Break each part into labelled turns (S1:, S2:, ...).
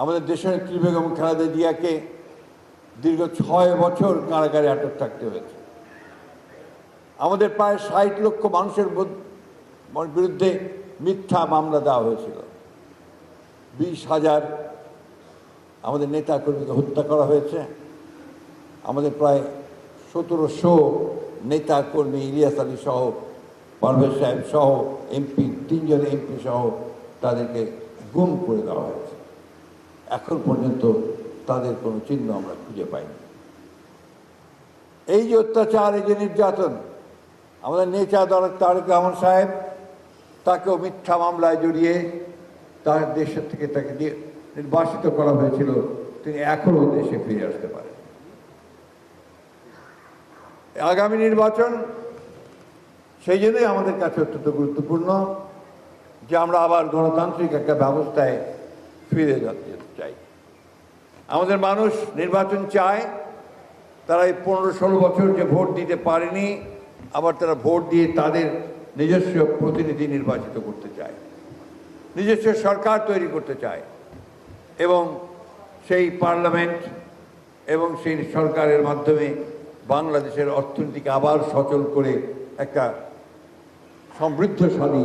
S1: আমাদের দেশনেত্রী বেগম খালেদা জিয়াকে দীর্ঘ ছয় বছর কারাগারে আটক থাকতে হয়েছে। আমাদের প্রায় ষাট লক্ষ মানুষের বিরুদ্ধে মিথ্যা মামলা দেওয়া হয়েছিল। বিশ হাজার আমাদের নেতা কর্মীকে হত্যা করা হয়েছে। আমাদের প্রায় সতেরোশো নেতা কর্মী ইলিয়াস আলী সহ, পারভেজ সাহেব সহ, এমপি তিনজন এমপি সহ তাদেরকে গুম করে দেওয়া হয়েছে। এখন পর্যন্ত তাদের কোনো চিহ্ন আমরা খুঁজে পাইনি। এই যে অত্যাচার, এই যে নির্যাতন, আমাদের নেচা দল তারেক রহমান সাহেব তাকেও মিথ্যা মামলায় জড়িয়ে তার দেশের থেকে তাকে নির্বাসিত করা হয়েছিল। তিনি এখনও দেশে ফিরে আসতে পারেন। আগামী নির্বাচন সেই জন্যই আমাদের কাছে অত্যন্ত গুরুত্বপূর্ণ যে আমরা আবার গণতান্ত্রিক একটা ব্যবস্থায় ফিরে যেতে চাই। আমাদের মানুষ নির্বাচন চায়, তারা এই পনেরো ষোলো বছর যে ভোট দিতে পারেনি, আবার তারা ভোট দিয়ে তাদের নিজস্ব প্রতিনিধি নির্বাচিত করতে চায়। নিজস্ব সরকার তৈরি করতে চায় এবং সেই পার্লামেন্ট এবং সেই সরকারের মাধ্যমে বাংলাদেশের অর্থনীতিকে আবার সচল করে একটা সমৃদ্ধশালী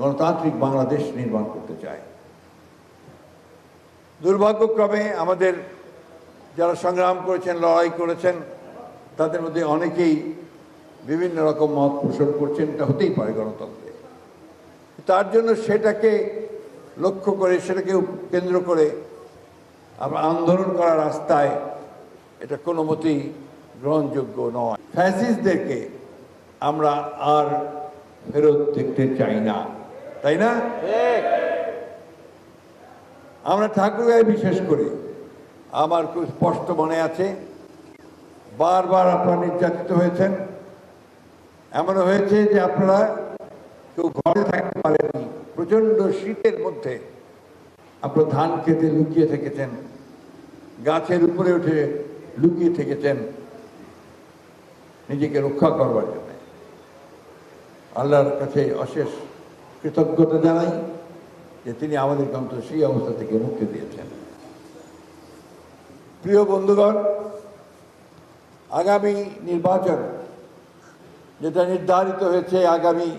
S1: গণতান্ত্রিক বাংলাদেশ নির্মাণ করতে চায়। দুর্ভাগ্যক্রমে আমাদের যারা সংগ্রাম করেছেন, লড়াই করেছেন, তাদের মধ্যে অনেকেই বিভিন্ন রকম মত পোষণ করছেন, এটা হতেই পারে গণতন্ত্রে। তার জন্য সেটাকে লক্ষ্য করে, সেটাকে কেন্দ্র করে আমরা আন্দোলন করার রাস্তায় এটা কোনো মতেই গ্রহণযোগ্য নয়। ফ্যাসিস্টদেরকে আমরা আর ফেরত দেখতে চাই না, তাই না? আমরা ঠাকুরগাঁয় বিশেষ করে। আমার খুব স্পষ্ট মনে আছে, বারবার আপনারা নির্যাতিত হয়েছেন। এমনও হয়েছে যে আপনারা কেউ ঘরে থাকতে পারেননি, প্রচণ্ড শীতের মধ্যে আপনারা ধান খেতে লুকিয়ে থেকেছেন, গাছের উপরে উঠে লুকিয়ে থেকেছেন নিজেকে রক্ষা করবার জন্য। আল্লাহর কাছে অশেষ কৃতজ্ঞতা জানাই। যে তিনি আমাদেরকে অন্তত সেই অবস্থা থেকে মুক্তি দিয়েছেন। প্রিয় বন্ধুগণ, আগামী নির্বাচন যেটা নির্ধারিত হয়েছে আগামী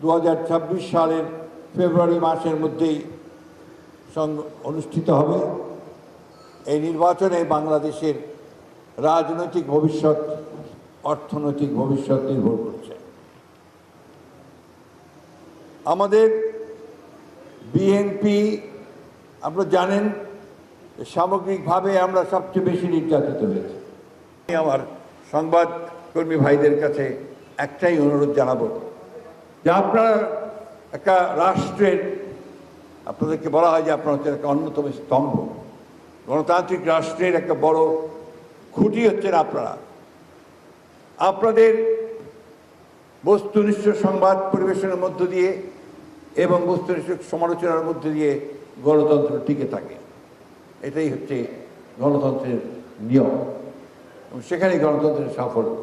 S1: দু হাজার ছাব্বিশ সালের ফেব্রুয়ারি মাসের মধ্যেই অনুষ্ঠিত হবে। এই নির্বাচনে বাংলাদেশের রাজনৈতিক ভবিষ্যৎ, অর্থনৈতিক ভবিষ্যৎ নির্ভর করছে। আমাদের বিএনপি আপনারা জানেন, সামগ্রিকভাবে আমরা সবচেয়ে বেশি নির্যাতিত হয়েছি। আমি আমার সংবাদ কর্মী ভাইদের কাছে একটাই অনুরোধ জানাব যে আপনারা একটা রাষ্ট্রের, আপনাদেরকে বলা হয় যে আপনারা হচ্ছেন একটা অন্যতম স্তম্ভ। গণতান্ত্রিক রাষ্ট্রের একটা বড় খুঁটি হচ্ছেন আপনারা। আপনাদের বস্তুনিষ্ঠ সংবাদ পরিবেশনের মধ্য দিয়ে এবং বস্তুনিষ্ঠ সমালোচনার মধ্যে দিয়ে গণতন্ত্র টিকে থাকে। এটাই হচ্ছে গণতন্ত্রের নিয়ম। সেখানেই গণতন্ত্রের সাফল্য।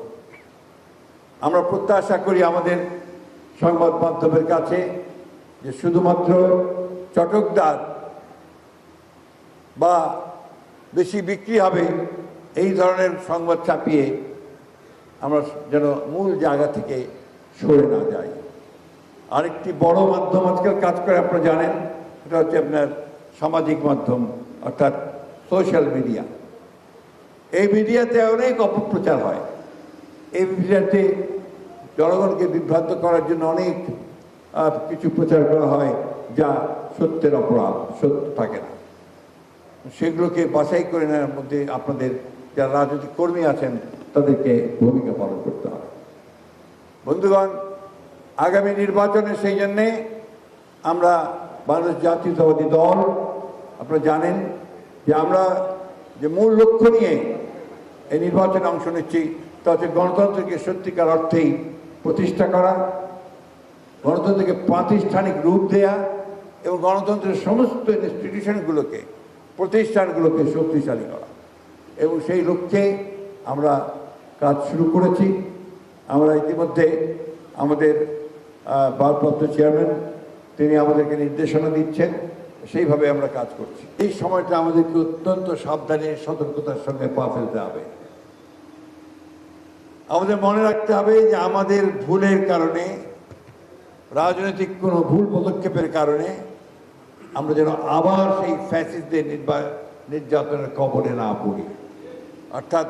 S1: আমরা প্রত্যাশা করি আমাদের সংবাদ মাধ্যমের কাছে যে শুধুমাত্র চটকদার বা বেশি বিক্রি হবে এই ধরনের সংবাদ ছাপিয়ে আমরা যেন মূল জায়গা থেকে সরে না যাই। আরেকটি বড় মাধ্যম আজকাল কাজ করে, আপনারা জানেন, সেটা হচ্ছে আপনার সামাজিক মাধ্যম, অর্থাৎ সোশ্যাল মিডিয়া এই মিডিয়াতে অনেক অপপ্রচার হয়। এই মিডিয়াতে জনগণকে বিভ্রান্ত করার জন্য অনেক কিছু প্রচার করা হয় যা সত্যের অপরাধ, সত্য থাকে না। সেগুলোকে বাছাই করে নেওয়ার মধ্যে আপনাদের যারা রাজনৈতিক কর্মী আছেন, তাদেরকে ভূমিকা পালন করতে হবে। বন্ধুগণ আগামী নির্বাচনে সেই জন্যে আমরা বাংলাদেশ জাতীয়তাবাদী দল, আপনারা জানেন যে আমরা যে মূল লক্ষ্য নিয়ে এই নির্বাচনে অংশ নিচ্ছি, তা হচ্ছে গণতন্ত্রকে সত্যিকার অর্থেই প্রতিষ্ঠা করা, গণতন্ত্রকে প্রাতিষ্ঠানিক রূপ দেয়া এবং গণতন্ত্রের সমস্ত ইনস্টিটিউশনগুলোকে প্রতিষ্ঠানগুলোকে শক্তিশালী করা। এবং সেই লক্ষ্যে আমরা কাজ শুরু করেছি। আমরা ইতিমধ্যে আমাদের ভারপ্রাপ্ত চেয়ারম্যান, তিনি আমাদেরকে নির্দেশনা দিচ্ছেন, সেইভাবে আমরা কাজ করছি। এই সময়টা আমাদেরকে অত্যন্ত সাবধানে, সতর্কতার সঙ্গে পা ফেলতে হবে। আমাদের মনে রাখতে হবে যে আমাদের ভুলের কারণে, রাজনৈতিক কোনো ভুল পদক্ষেপের কারণে, আমরা যেন আবার সেই ফ্যাসিস্টদের নির্বা নির্যাতনের কবলে না পড়ি। অর্থাৎ